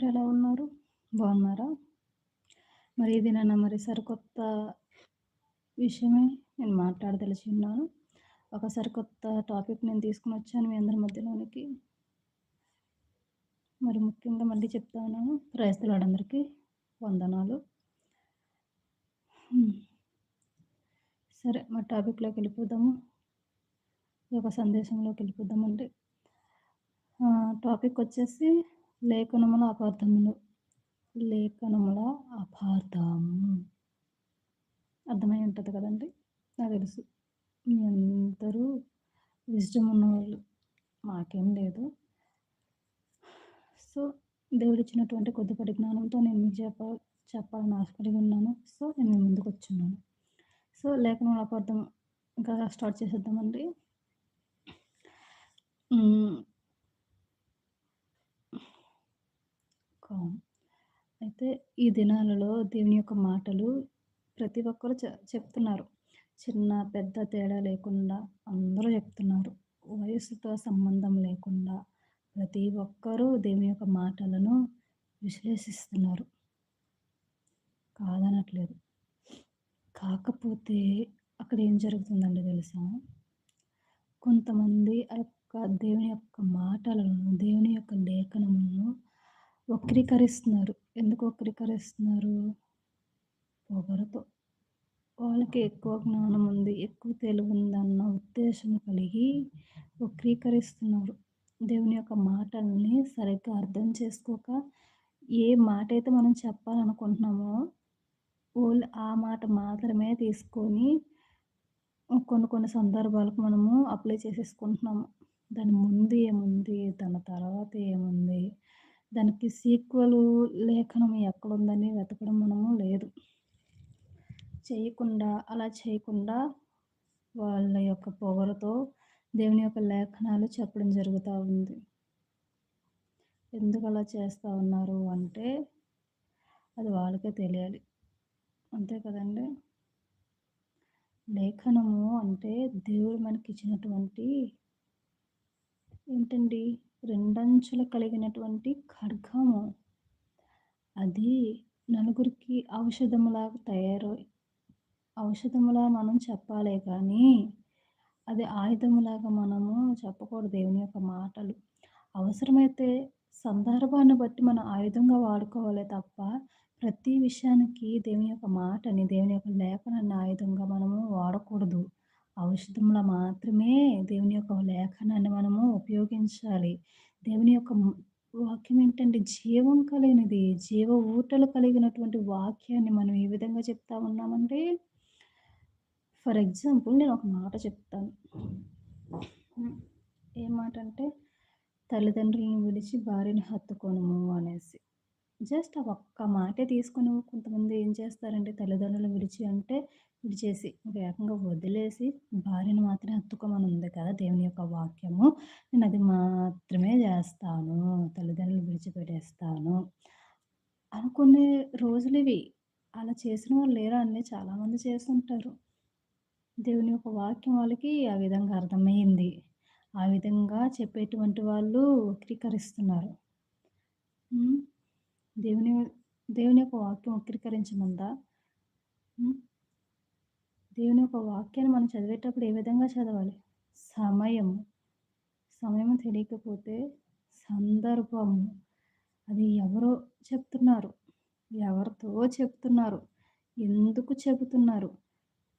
మీరు ఎలా ఉన్నారు? బాగున్నారా? మరి ఇది నన్ను మరి సరికొత్త విషయమే నేను మాట్లాడదలిచున్నాను. ఒక సరికొత్త టాపిక్ నేను తీసుకుని వచ్చాను మీ అందరి మధ్యలోనికి. మరి ముఖ్యంగా మళ్ళీ చెప్తా ఉన్నాను. ప్రైజ్ వందనాలు. సరే మరి టాపిక్‌లోకి వెళ్ళిపోదాము. ఈ యొక్క సందేశంలోకి వెళ్ళిపోదామండి. టాపిక్ వచ్చేసి లేఖనముల అపార్థములు. లేఖనముల అపార్థం. అర్థమై ఉంటుంది కదండి నాకు తెలుసు. మీ అందరూ విజ్డమ్ ఉన్నవాళ్ళు. మాకేం లేదు. సో, దేవుడు ఇచ్చినటువంటి కొద్దిపాటి జ్ఞానంతో నేను మీకు చెప్ప చెప్పాలని ఆశపడి ఉన్నాను. సో, నేను ముందుకు వచ్చున్నాను సో, లేఖనముల అపార్థం ఇంకా స్టార్ట్ చేసేద్దామండి. హ్మ్. కామ్. అయితే ఈ దినాలలో దేవుని యొక్క మాటలు ప్రతి ఒక్కరు చె చెప్తున్నారు. చిన్న, పెద్ద తేడా లేకుండా అందరూ చెప్తున్నారు. వయస్సుతో సంబంధం లేకుండా ప్రతి ఒక్కరూ దేవుని యొక్క మాటలను విశ్లేషిస్తున్నారు. కాదనట్లేదు. కాకపోతే అక్కడ ఏం జరుగుతుందండి తెలుసా? కొంతమంది ఆ యొక్క దేవుని యొక్క మాటలను, దేవుని యొక్క లేఖనములను వక్రీకరిస్తున్నారు. ఎందుకు వక్రీకరిస్తున్నారు? పొగరుతో. వాళ్ళకి ఎక్కువ జ్ఞానం ఉంది, ఎక్కువ తెలివి ఉందన్న ఉద్దేశం కలిగి వక్రీకరిస్తున్నారు. దేవుని యొక్క మాటల్ని సరిగ్గా అర్థం చేసుకోక, ఏ మాటైతే మనం చెప్పాలనుకుంటున్నామో, వాళ్ళు ఆ మాట మాత్రమే తీసుకొని కొన్ని కొన్ని సందర్భాలకు మనము అప్లై చేసేసుకుంటున్నాము. దాని ముందు ఏముంది? దాని తర్వాత ఏముంది? దానికి సీక్వెల్ లేఖనం ఎక్కడుందని వెతకడం మనము లేదు. చేయకుండా అలా చేయకుండా వాళ్ళ యొక్క పొగరుతో దేవుని యొక్క లేఖనాలు చెప్పడం జరుగుతూ ఉంది. ఎందుకలా చేస్తూ ఉన్నారు అంటే, అది వాళ్ళకే తెలియాలి. అంతే కదండీ! లేఖనము అంటే దేవుడు మనకిచ్చినటువంటి ఏంటండి? రెండంచులు కలిగినటువంటి ఖడ్గము. అది నలుగురికి ఔషధములాగా తయారు ఔషధములా మనం చెప్పాలే కానీ, అది ఆయుధములాగా మనము చెప్పకూడదు దేవుని యొక్క మాటలు. అవసరమైతే సందర్భాన్ని బట్టి మనం ఆయుధంగా వాడుకోవాలి తప్ప, ప్రతి విషయానికి దేవుని యొక్క మాటని, దేవుని యొక్క లేఖనాన్ని ఆయుధంగా మనము వాడకూడదు. ఔషధంలో మాత్రమే దేవుని యొక్క లేఖనాన్ని మనము ఉపయోగించాలి. దేవుని యొక్క వాక్యం ఏంటంటే జీవం కలిగినది. జీవ ఊటలు కలిగినటువంటి వాక్యాన్ని మనం ఏ విధంగా చెప్తా ఉన్నామంటే ఫర్ ఎగ్జాంపుల్ నేను ఒక మాట చెప్తాను. ఏ మాట అంటే, తల్లిదండ్రులను విడిచి భార్యని హత్తుకోనము అనేసి. జస్ట్ ఆ ఒక్క మాటే తీసుకొని కొంతమంది ఏం చేస్తారంటే తల్లిదండ్రులు విడిచి అంటే విడిచేసి వేగంగా వదిలేసి భార్యని మాత్రమే హత్తుకోమని ఉంది కదా దేవుని యొక్క వాక్యము. నేను అది మాత్రమే చేస్తాను. తల్లిదండ్రులు విడిచిపెట్టేస్తాను. అనుకునే ఇవి అలా చేసిన వాళ్ళు లేరా అన్నీ చాలామంది చేస్తుంటారు దేవుని యొక్క వాక్యం వాళ్ళకి ఆ విధంగా అర్థమైంది ఆ విధంగా చెప్పేటువంటి వాళ్ళు వక్రీకరిస్తున్నారు. దేవుని దేవుని యొక్క వాక్యం వక్రీకరించమందా? దేవుని యొక్క వాక్యాన్ని మనం చదివేటప్పుడు ఏ విధంగా చదవాలి? సమయము. సమయం తెలియకపోతే సందర్భము. అది ఎవరో చెప్తున్నారు. ఎవరితో చెప్తున్నారు? ఎందుకు చెబుతున్నారు?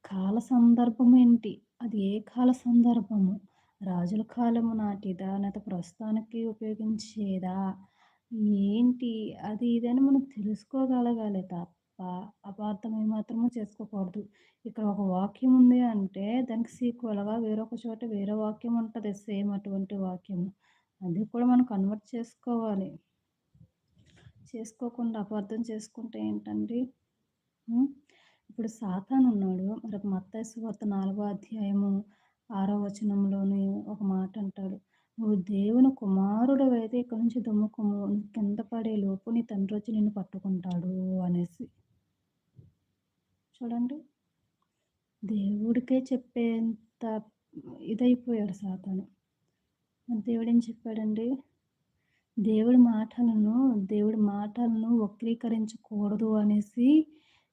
కాల సందర్భం ఏంటి? అది ఏ కాల సందర్భము? రాజుల కాలము నాటిదా? లేకపోతే ప్రస్తుతానికి ఉపయోగించేదా? ఏంటి? అది ఇది అని మనం తెలుసుకోగలగాలి తప్ప, అపార్థం ఏమాత్రము చేసుకోకూడదు. ఇక్కడ ఒక వాక్యం ఉంది అంటే, దానికి సీక్వెల్‌గా వేరొక చోట వేరే వాక్యం ఉంటుంది సేమ్ అటువంటి వాక్యం అది కూడా మనం కన్వర్ట్ చేసుకోవాలి. చేసుకోకుండా అపార్థం చేసుకుంటే ఏంటండి? ఇప్పుడు సాతాన్ ఉన్నాడు మరి మత్తయి సువార్త నాలుగో అధ్యాయము ఆరో వచనంలోని ఒక మాట అంటాడు. నువ్వు దేవుని కుమారుడు అయితే ఇక్కడి నుంచి దుమ్ముకుము. నువ్వు కింద పడేలోపు నీ తండ్రి వచ్చి నిన్ను పట్టుకుంటాడు అనేసి. చూడండి. దేవుడికే చెప్పేంత ఇదైపోయాడు సాతాను. దేవుడు ఏం చెప్పాడండి? దేవుడి మాటలను, దేవుడి మాటలను వక్రీకరించకూడదు అనేసి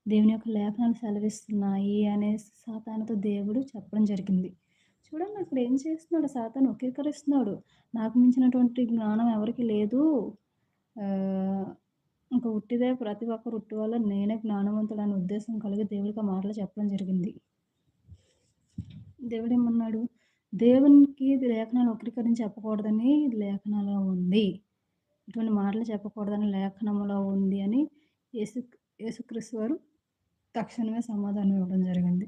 దేవుని యొక్క లేఖనాలు సెలవిస్తున్నాయి అనేసి సాతానుతో దేవుడు చెప్పడం జరిగింది. చూడండి అక్కడ ఏం చేస్తున్నాడు సాతాను వక్రీకరిస్తున్నాడు. నాకు మించినటువంటి జ్ఞానం ఎవరికీ లేదు. ఇంకా ఇంక ఉట్టిదే ప్రతి ఒక్కరు ఉట్టి వల్ల నేనే జ్ఞానవంతుడనే ఉద్దేశం కలిగి దేవుడికి మాటలు చెప్పడం జరిగింది. దేవుడేమన్నాడు? దేవునికి లేఖనాలు ఒకరికరిని చెప్పకూడదని లేఖనాలో ఉంది. ఇటువంటి మాటలు చెప్పకూడదని లేఖనంలో ఉంది అని యేసు యేసుక్రీస్తు వారు తక్షణమే సమాధానం ఇవ్వడం జరిగింది.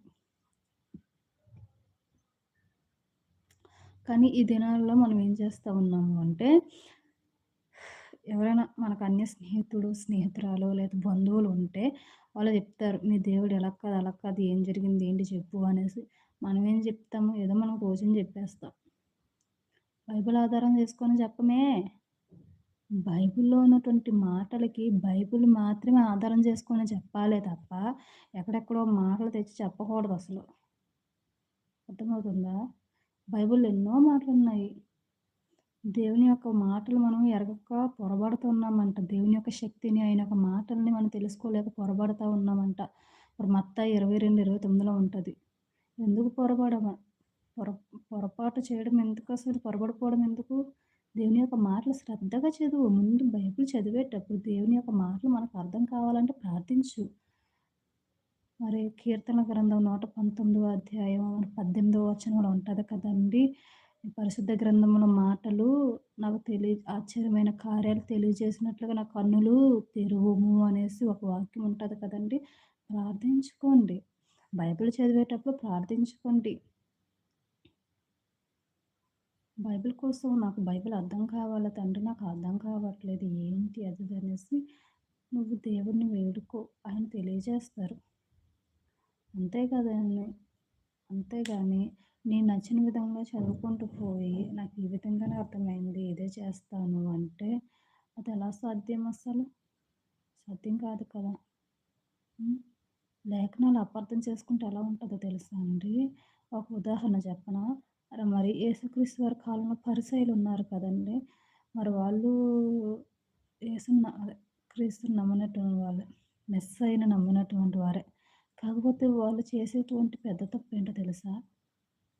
కానీ ఈ దినాల్లో మనం ఏం చేస్తా ఉన్నాము అంటే ఎవరైనా మనకు అన్య స్నేహితుడు, స్నేహితురాలు లేదా బంధువులు ఉంటే వాళ్ళు చెప్తారు. "మీ దేవుడు ఎలా కాదు, అలా కాదు. ఏం జరిగింది? ఏంటి చెప్పు" అనేసి. మనం ఏం చెప్తాము? ఏదో మనం తోచింది చెప్పేస్తాం. బైబిల్ ఆధారం చేసుకొని చెప్పమే. బైబిల్‌లో ఉన్నటువంటి మాటలకి బైబిల్ మాత్రమే ఆధారం చేసుకొని చెప్పాలే తప్ప, ఎక్కడెక్కడో మాటలు తెచ్చి చెప్పకూడదు అసలు అర్థమవుతుందా? బైబిల్ ఎన్నో మాటలు ఉన్నాయి దేవుని యొక్క మాటలు మనం ఎరగక పొరబడుతున్నామంట. దేవుని యొక్క శక్తిని, ఆయన యొక్క మాటల్ని మనం తెలుసుకోలేక పొరబడతా ఉన్నామంట. మత్త ఇరవై రెండు ఇరవై తొమ్మిదిలో ఉంటుంది ఎందుకు పొరపడమ పొర పొరపాటు చేయడం ఎందుకు అసలు పొరబడిపోవడం ఎందుకు? దేవుని యొక్క మాటలు శ్రద్ధగా చదువు. ముందు బైబిల్ చదివేటప్పుడు దేవుని యొక్క మాటలు మనకు అర్థం కావాలంటే ప్రార్థించు. మరి కీర్తన గ్రంథం 119వ అధ్యాయం 18వ వచనంలో ఉంటుంది కదండీ! పరిశుద్ధ గ్రంథముల మాటలు నాకు తెలియ ఆశ్చర్యమైన కార్యాలు తెలియజేసినట్లుగా నా కన్నులు తెరువుము అనేసి ఒక వాక్యం ఉంటుంది కదండి ప్రార్థించుకోండి. బైబిల్ చదివేటప్పుడు ప్రార్థించుకోండి. బైబిల్ కోసం నాకు బైబిల్ అర్థం కావాలి తండ్రి నాకు అర్థం కావట్లేదు. ఏంటి అది అనేసి నువ్వు దేవుడిని వేడుకో. ఆయన తెలియజేస్తారు. అంతే కదండి అంతేగాని నేను నచ్చిన విధంగా చదువుకుంటూ పోయి నాకు ఈ విధంగానే అర్థమైంది. ఇదే చేస్తాను అంటే అది ఎలా సాధ్యం అసలు? సాధ్యం కాదు కదా! లేఖనాలు అపార్థం చేసుకుంటే ఎలా ఉంటుందో తెలుసా అండి? ఒక ఉదాహరణ చెప్పనా? అరె మరి యేసుక్రీస్తు వారి కాలంలో పరిసయ్యులు ఉన్నారు కదండి మరి వాళ్ళు యేసు న నమ్మినటువంటి క్రీస్తుని మెస్ వాళ్ళే. నమ్మినటువంటి వారే. కాకపోతే వాళ్ళు చేసేటువంటి పెద్ద తప్పు ఏంటో తెలుసా?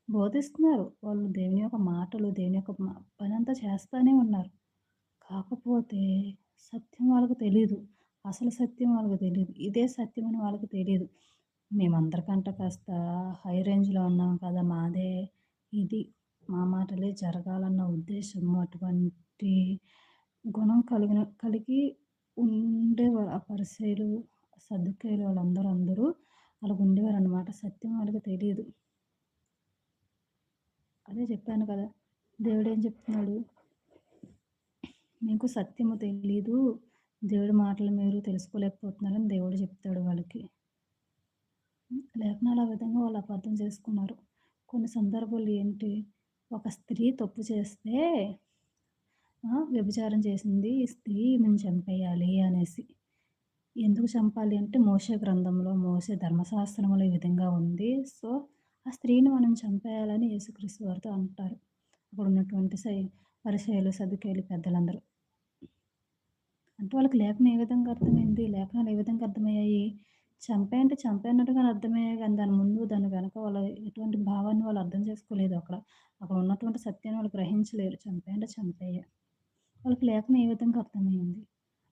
బోధిస్తున్నారు. వాళ్ళు దేవుని యొక్క మాటలు, దేవుని యొక్క పని అంతా చేస్తూనే ఉన్నారు. కాకపోతే సత్యం వాళ్ళకు తెలియదు అసలు సత్యం వాళ్ళకి తెలియదు ఇదే సత్యం అని వాళ్ళకి తెలియదు మేమందరికంటే కాస్త హై రేంజ్‌లో ఉన్నాం కదా! మాదే ఇది. మా మాటలే జరగాలన్న ఉద్దేశము అటువంటి గుణం కలిగిన కలిగి ఉండేవారు. ఆ పరిసయ్యులు, సర్దుకేలు వాళ్ళందరూ అందరూ అలా ఉండేవారు అనమాట సత్యం వాళ్ళకి తెలియదు అదే చెప్పాను కదా! దేవుడు ఏం చెప్తున్నాడు? మీకు సత్యము తెలీదు. దేవుడి మాటలు మీరు తెలుసుకోలేకపోతున్నారని దేవుడు చెప్తాడు వాళ్ళకి. లేఖనాలు ఆ విధంగా వాళ్ళు అపార్థం చేసుకున్నారు. కొన్ని సందర్భాలు ఏంటి? ఒక స్త్రీ తప్పు చేస్తే వ్యభిచారం చేసింది. ఈ స్త్రీ మేము చంపేయాలి అనేసి. ఎందుకు చంపాలి అంటే మోషే గ్రంథంలో, మోసే ధర్మశాస్త్రంలో ఈ విధంగా ఉంది. సో, ఆ స్త్రీని మనం చంపేయాలని యేసుక్రీస్తు వారితో అంటారు. అక్కడ ఉన్నటువంటి సై పరిశైలు సదుకేలు పెద్దలందరూ. అంటే వాళ్ళకి లేఖనం ఏ విధంగా అర్థమైంది? లేఖనాలు ఏ విధంగా అర్థమయ్యాయి? చంపే అంటే చంపేనట్టుగా అర్థమయ్యాయి కానీ దాని ముందు, దాని వెనక వాళ్ళ ఎటువంటి భావాన్ని వాళ్ళు అర్థం చేసుకోలేదు అక్కడ. అక్కడ ఉన్నటువంటి సత్యాన్ని వాళ్ళు గ్రహించలేరు. చంపే అంటే చంపేయ వాళ్ళకి లేఖనం ఏ విధంగా అర్థమైంది?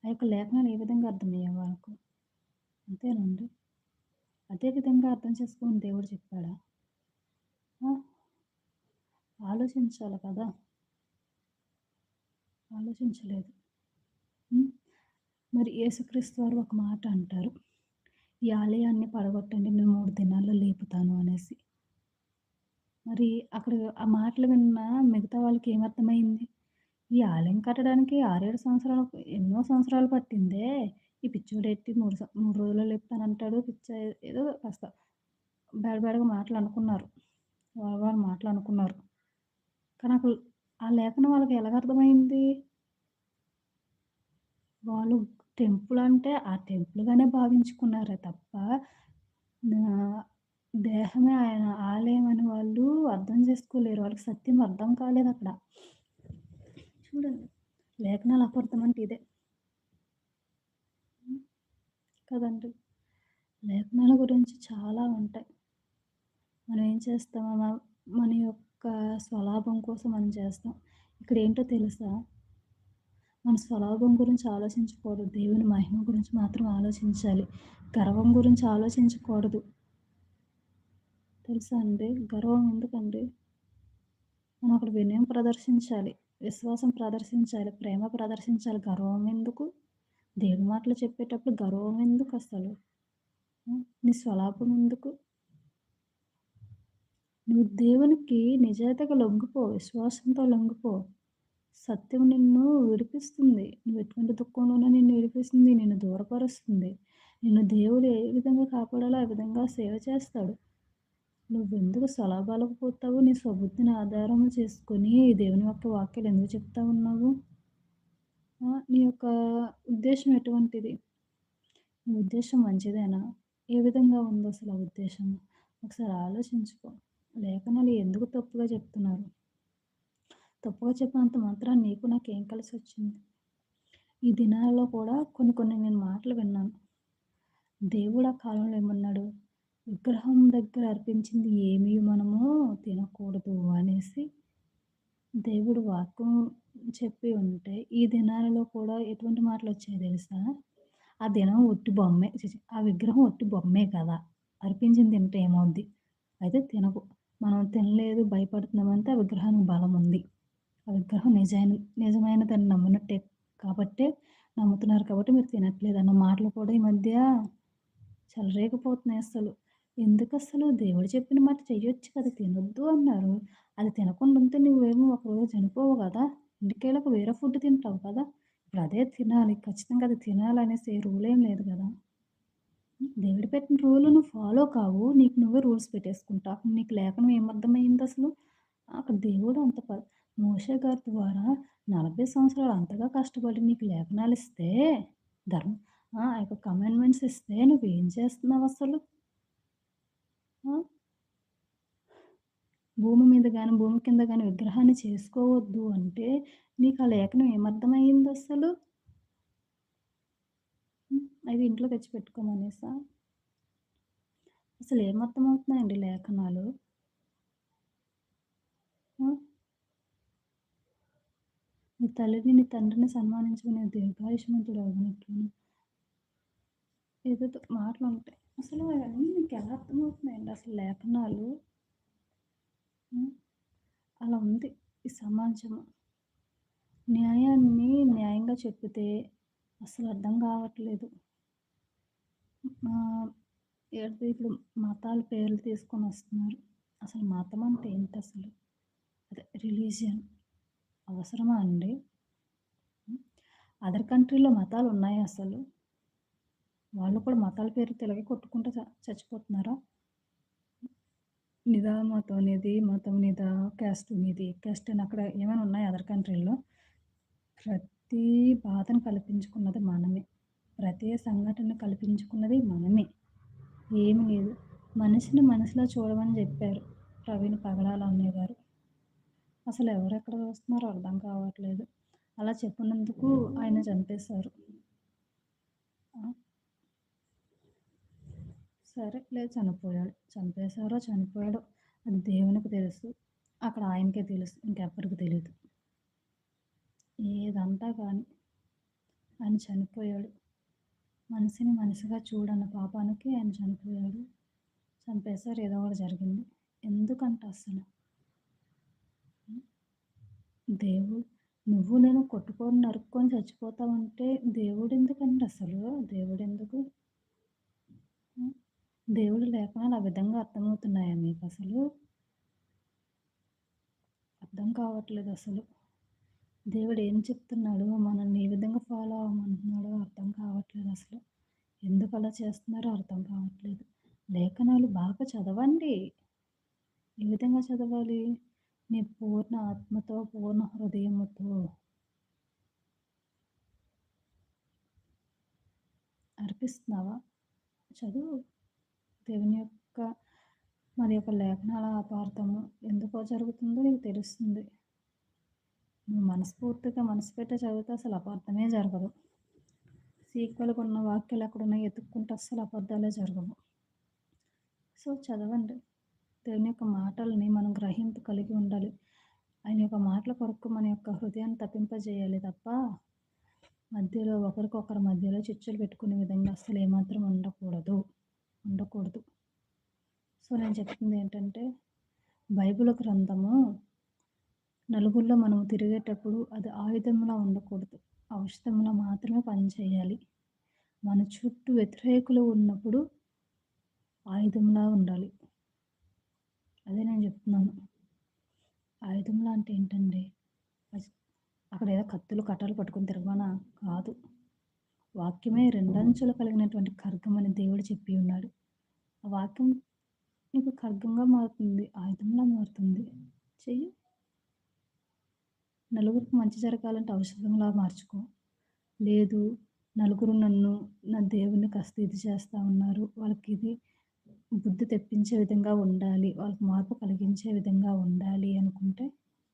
ఆ యొక్క లేఖనాలు ఏ విధంగా అర్థమయ్యాయి వాళ్ళకు? అంతేనండి. అదే విధంగా అర్థం చేసుకుని దేవుడు చెప్పాడా? ఆలోచించాలి కదా! ఆలోచించలేదు. మరి యేసుక్రీస్తు వారు ఒక మాట అంటారు. "ఈ ఆలయాన్ని పడగొట్టండి నేను మూడు దినాల్లో లేపుతాను" అనేసి. మరి అక్కడ ఆ మాటలు విన్న మిగతా వాళ్ళకి ఏమర్థమైంది? ఈ ఆలయం కట్టడానికి 6, 7 సంవత్సరాలు ఎన్నో సంవత్సరాలు పట్టిందే. ఈ పిచ్చోడు ఎట్టి మూడు మూడు రోజుల్లో లేపుతానంటాడు. పిచ్చ ఏదో కాస్త బ్యాడ్ బ్యాడ్‌గా మాటలు అనుకున్నారు. వాళ్ళ వాళ్ళ మాటలు అనుకున్నారు. కానీ అక్కడ ఆ లేఖనం వాళ్ళకి ఎలాగ అర్థమైంది? వాళ్ళు టెంపుల్ అంటే ఆ టెంపుల్‌గానే భావించుకున్నారే తప్ప దేహమే ఆయన ఆలయం అని వాళ్ళు అర్థం చేసుకోలేరు. వాళ్ళకి సత్యం అర్థం కాలేదు అక్కడ చూడండి. లేఖనాల అపార్థం అంటే ఇదే. కదండి లేఖనాల గురించి చాలా ఉంటాయి. మనం ఏం చేస్తాం మన మన యొక్క స్వలాభం కోసం మనం చేస్తాం. ఇక్కడ ఏంటో తెలుసా? మన స్వలాభం గురించి ఆలోచించకూడదు. దేవుని మహిమ గురించి మాత్రం ఆలోచించాలి. గర్వం గురించి ఆలోచించకూడదు. తెలుసా అండి? గర్వం ఎందుకండి? మనం అక్కడ వినయం ప్రదర్శించాలి. విశ్వాసం ప్రదర్శించాలి. ప్రేమ ప్రదర్శించాలి. గర్వం ఎందుకు? దేవుని మాటలు చెప్పేటప్పుడు గర్వం ఎందుకు అసలు నీ స్వలాపం ఎందుకు? నువ్వు దేవునికి నిజాయితీగా లొంగిపో. విశ్వాసంతో లొంగిపో. సత్యం నిన్ను విడిపిస్తుంది. నువ్వు ఎటువంటి దుఃఖంలోనూ నిన్ను విడిపిస్తుంది. నిన్ను దూరపరుస్తుంది. నిన్ను దేవుడు ఏ విధంగా కాపాడాలో ఆ విధంగా సేవ చేస్తాడు. నువ్వెందుకు సలాబాలకు పోతావు? నీ స్వబుద్ధిని ఆధారం చేసుకొని దేవుని యొక్క వాక్యాలు ఎందుకు చెప్తా ఉన్నావు? నీ యొక్క ఉద్దేశం ఎటువంటిది? నీ ఉద్దేశం మంచిదేనా? ఏ విధంగా ఉందో అసలు ఆ ఉద్దేశం? ఒకసారి ఆలోచించుకో. లేఖనాలు ఎందుకు తప్పుగా చెప్తున్నారు? తప్పుగా చెప్పినంత మాత్రం నీకు నాకేం కలిసొచ్చింది? ఈ దినాల్లో కూడా కొన్ని కొన్ని నేను మాటలు విన్నాను. దేవుడు ఆ కాలంలో ఏమన్నాడు? విగ్రహం దగ్గర అర్పించింది ఏమీ మనము తినకూడదు అనేసి దేవుడు వాక్యం చెప్పి ఉంటే, ఈ దినాలలో కూడా ఎటువంటి మాటలు వచ్చాయి తెలుసా? ఆ దినం ఒట్టి బొమ్మే ఆ విగ్రహం ఒట్టి బొమ్మే కదా! అర్పించింది తింటే ఏమవుద్ది? అయితే తినకు. మనం తినలేదు భయపడుతున్నామంటే ఆ విగ్రహానికి బలం ఉంది ఆ విగ్రహం నిజమైన నిజమైనదని నమ్మినట్టే కాబట్టే నమ్ముతున్నారు కాబట్టి మీరు తినట్లేదు అన్న మాటలు కూడా ఈ మధ్య చెలరేగిపోతున్నాయి అసలు. ఎందుకసలు దేవుడు చెప్పిన మాట చెయ్యొచ్చు కదా! తినొద్దు అన్నారు. అది తినకుండా ఉంటే నువ్వేమో ఒకరోజు చనిపోవు కదా ఇంటికేళ్ళకు వేరే ఫుడ్ తింటావు కదా! ఇప్పుడు అదే తినాలి. ఖచ్చితంగా అది తినాలనేసి రూలేం లేదు కదా దేవుడు పెట్టిన రూల్ నువ్వు ఫాలో కావు. నీకు నువ్వే రూల్స్ పెట్టేసుకుంటావు. నీకు లేఖనం ఏమర్థమైంది అసలు అక్కడ దేవుడు అంత ప మోషే గారి ద్వారా 40 సంవత్సరాలు అంతగా కష్టపడి నీకు లేఖనాలిస్తే ధర్మ ఆ! ఆ యొక్క కమాండ్‌మెంట్స్ ఇస్తే నువ్వేం చేస్తున్నావు అసలు భూమి మీద కానీ భూమి కింద కానీ విగ్రహాన్ని చేసుకోవద్దు అంటే నీకు ఆ లేఖనం ఏమర్థమైంది అసలు? అవి ఇంట్లో తెచ్చి పెట్టుకోమనేసా? అసలు ఏం అర్థమవుతున్నాయండి లేఖనాలు? నీ తల్లిని, నీ తండ్రిని సన్మానించు అవ్వనట్లు ఏదో మాటలు ఉంటాయి అసలు అవన్నీ నీకెలా అర్థమవుతున్నాయండి అసలు లేఖనాలు? అలా ఉంది ఈ సమాజము. న్యాయాన్ని న్యాయంగా చెప్పితే అసలు అర్థం కావట్లేదు. ఇప్పుడు మతాల పేర్లు తీసుకొని వస్తున్నారు అసలు మతం అంటే అసలు అదే రిలీజియన్ అవసరమా అండి? అదర్ కంట్రీలో మతాలు ఉన్నాయి అసలు? వాళ్ళు కూడా మతాల పేరుతో ఇలాగే కొట్టుకుంటూ చ చచ్చిపోతున్నారా? నిదా మతం అనేది మతం నిదా క్యాస్ట్ నీది, క్యాస్ట్ అని అక్కడ ఏమైనా ఉన్నాయా అదర్ కంట్రీల్లో? ప్రతి బాధను కల్పించుకున్నది మనమే. ప్రతి సంఘటన కల్పించుకున్నది మనమే. ఏమి లేదు. మనిషిని మనిషిలా చూడమని చెప్పారు ప్రవీణ్ పగడాల అన్నయ్య గారు. అసలు ఎవరెక్కడ చూస్తున్నారో అర్థం కావట్లేదు. అలా చెప్పినందుకు ఆయన చంపేశారు. సరే లేదు చనిపోయాడు. చంపేశారో, చనిపోయాడో అది దేవునికి తెలుసు. అక్కడ ఆయనకే తెలుసు. ఇంకెవ్వరికి తెలియదు ఏదంతా కానీ ఆయన చనిపోయాడు. మనిషిని మనిషిగా చూడన్న పాపానికి ఆయన చనిపోయాడు. చంపేశారు. ఏదో ఒకటి జరిగింది. ఎందుకంట అసలు? దేవుడు నువ్వు నేను కొట్టుకొని, నరుక్కొని దేవుడు ఎందుకంటే అసలు? దేవుడు ఎందుకు దేవుడి లేఖనాలు ఆ విధంగా అర్థమవుతున్నాయా మీకసలు? అర్థం కావట్లేదు అసలు దేవుడు ఏం చెప్తున్నాడు? మనల్ని ఏ విధంగా ఫాలో అవ్వమంటున్నాడో అర్థం కావట్లేదు అసలు ఎందుకు అలా చేస్తున్నారో అర్థం కావట్లేదు. లేఖనాలు బాగా చదవండి. ఏ విధంగా చదవాలి? నీ పూర్ణ ఆత్మతో, పూర్ణ హృదయముతో అర్పిస్తున్నావా? చదువు. దేవుని యొక్క మరి యొక్క లేఖనాల అపార్థము ఎందుకో జరుగుతుందో నీకు తెలుస్తుంది. నువ్వు మనస్ఫూర్తిగా మనసు పెట్టే చదివితే అసలు అపార్థమే జరగదు. సీక్వెల్గా ఉన్న వాక్యాలు ఎక్కడున్నాయి ఎత్తుక్కుంటే అస్సలు అబద్ధాలే జరగవు. సో చదవండి. దేవుని యొక్క మాటలని మనం గ్రహింపు కలిగి ఉండాలి. ఆయన యొక్క మాటల కొరకు మన యొక్క హృదయాన్ని తప్పింపజేయాలి తప్ప మధ్యలో ఒకరికొకరి మధ్యలో చిచ్చులు పెట్టుకునే విధంగా అస్సలు ఏమాత్రం ఉండకూడదు. ఉండకూడదు. సో నేను చెప్తుంది ఏంటంటే బైబిల్ గ్రంథము నలుగురిలో మనం తిరిగేటప్పుడు అది ఆయుధంలా ఉండకూడదు. ఔషధంలో మాత్రమే పనిచేయాలి. మన చుట్టూ వ్యతిరేకులు ఉన్నప్పుడు ఆయుధంలా ఉండాలి. అదే నేను చెప్తున్నాను. ఆయుధంలా అంటే ఏంటండి? అక్కడ ఏదో కత్తులు కట్టాలు పట్టుకుని తిరగమనా? కాదు. వాక్యమే రెండంచులు కలిగినటువంటి ఖర్గం అని దేవుడు చెప్పి ఉన్నాడు. ఆ వాక్యం నీకు ఖర్గంగా మారుతుంది ఆయుధంలా మారుతుంది. చెయ్యి. నలుగురికి మంచి జరగాలంటే ఔషధంలా మార్చుకో. లేదు నలుగురు నన్ను నా దేవుని కాస్త ఇది చేస్తూ ఉన్నారు. వాళ్ళకి ఇది బుద్ధి తెప్పించే విధంగా ఉండాలి. వాళ్ళకి మార్పు కలిగించే విధంగా ఉండాలి అనుకుంటే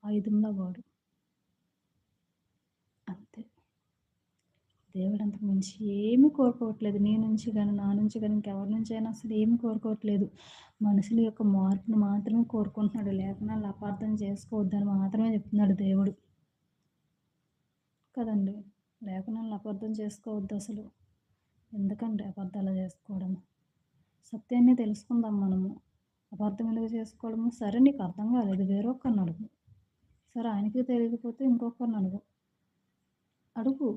ఆయుధంలో వాడు అంతే దేవుడు అంతకు మించి ఏమీ కోరుకోవట్లేదు. నీ నుంచి కానీ నా నుంచి కానీ ఇంకెవరి నుంచి అయినా అసలు ఏమి కోరుకోవట్లేదు. మనుషుల యొక్క మార్పును మాత్రమే కోరుకుంటున్నాడు. లేఖనాలు అపార్థం చేసుకోవద్దని మాత్రమే చెప్తున్నాడు దేవుడు. కదండి? లేఖనాలను అపార్థం చేసుకోవద్దు అసలు. ఎందుకంటే అబద్ధాలు చేసుకోవడం? సత్యాన్ని తెలుసుకుందాం మనము. అపార్థం ఎందుకు చేసుకోవడము? సరే నీకు అర్థం కాలేదు. వేరొకరిని అడుగు. సరే ఆయనకి తెలియకపోతే ఇంకొకరిని అడుగు. అడుగు.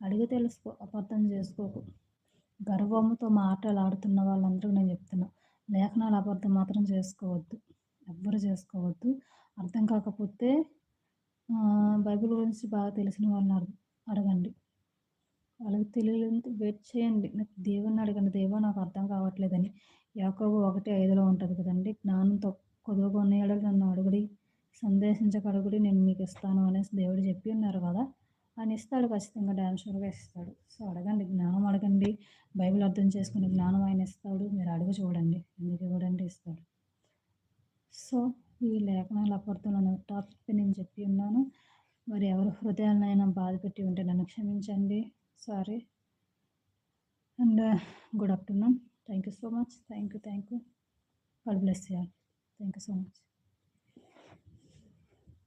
అడిగి తెలుసుకో అపార్థం చేసుకోకు. గర్వముతో మాటలాడుతున్న వాళ్ళందరూ నేను చెప్తున్నా లేఖనాలు అబద్ధం మాత్రం చేసుకోవద్దు ఎవ్వరు చేసుకోవద్దు. అర్థం కాకపోతే బైబిల్ గురించి బాగా తెలిసిన వాళ్ళని అడగండి. వాళ్ళకి తెలియలేదు వెయిట్ చేయండి. నాకు దేవుణ్ణి అడగండి దేవా నాకు అర్థం కావట్లేదని. యాకోబు ఒకటి ఐదులో ఉంటుంది కదండి జ్ఞానంతో కొద్దిగా ఉన్న ఏడలు నన్ను అడుగుడి సందేశించకడుగుడి నేను మీకు ఇస్తాను అనేసి దేవుడు చెప్పి ఉన్నారు కదా. ఆయన ఇస్తాడు ఖచ్చితంగా డ్యామ్ షూర్గా ఇస్తాడు సో అడగండి జ్ఞానం అడగండి బైబిల్ అర్థం చేసుకుని జ్ఞానం ఆయన ఇస్తాడు మీరు అడుగు చూడండి ఎందుకు ఇవ్వడంటే ఇస్తాడు. సో ఈ లేఖనాలు అపార్థం టాపిక్ నేను చెప్పి ఉన్నాను. మరి ఎవరు హృదయాలనైనా బాధ పెట్టి ఉంటే నన్ను క్షమించండి. Sorry. And good afternoon. Thank you so much thank you thank you God bless you thank you so much